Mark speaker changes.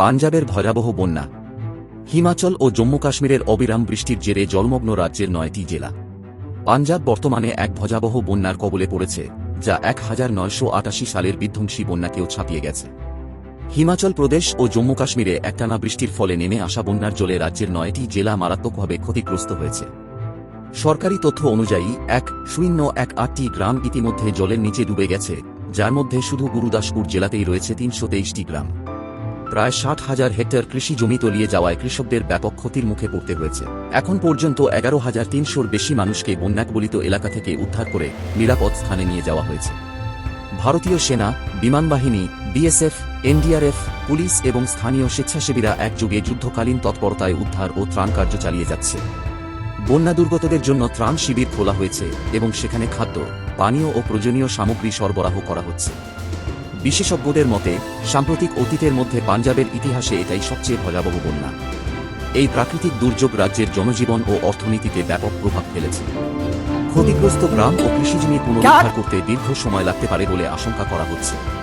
Speaker 1: পাঞ্জাবের ভয়াবহ বন্যা। হিমাচল ও জম্মু কাশ্মীরের অবিরাম বৃষ্টির জেরে জলমগ্ন রাজ্যের নয়টি জেলা। পাঞ্জাব বর্তমানে এক ভয়াবহ বন্যার কবলে পড়েছে, যা এক হাজার নয়শো আটাশি সালের বিধ্বংসী বন্যাকেও ছাপিয়ে গেছে। হিমাচল প্রদেশ ও জম্মু কাশ্মীরে একটানা বৃষ্টির ফলে নেমে আসা বন্যার জলে রাজ্যের নয়টি জেলা মারাত্মকভাবে ক্ষতিগ্রস্ত হয়েছে। সরকারি তথ্য অনুযায়ী, এক শূন্য এক আটটি গ্রাম ইতিমধ্যে জলের নিচে ডুবে গেছে, যার মধ্যে শুধু গুরুদাসপুর জেলাতেই রয়েছে তিনশো তেইশটি গ্রাম। প্রায় ষাট হাজার হেক্টর কৃষি জমি তলিয়ে যাওয়ায় কৃষকদের ব্যাপক ক্ষতির মুখে পড়তে হয়েছে। এখন পর্যন্ত এগারো হাজার তিনশোর বেশি মানুষকে বন্যাকবলিত এলাকা থেকে উদ্ধার করে নিরাপদ স্থানে নিয়ে যাওয়া হয়েছে। ভারতীয় সেনা বিমানবাহিনী বিএসএফ, এনডিআরএফ, পুলিশ এবং স্থানীয় স্বেচ্ছাসেবীরা একযোগে যুদ্ধকালীন তৎপরতায় উদ্ধার ও ত্রাণ কার্য চালিয়ে যাচ্ছে। বন্যা দুর্গতদের জন্য ত্রাণ শিবির খোলা হয়েছে এবং সেখানে খাদ্য, পানীয় ও প্রয়োজনীয় সামগ্রী সরবরাহ করা হচ্ছে। বিশেষজ্ঞদের মতে সাম্প্রতিক অতীতের মধ্যে পাঞ্জাবের ইতিহাসে এটাই সবচেয়ে ভয়াবহ বন্যা। এই প্রাকৃতিক দুর্যোগ রাজ্যের জনজীবন ও অর্থনীতিতে ব্যাপক প্রভাব ফেলেছে। ক্ষতিগ্রস্ত গ্রাম ও কৃষিজমি পুনরুদ্ধার করতে দীর্ঘ সময় লাগতে পারে বলে আশঙ্কা করা হচ্ছে।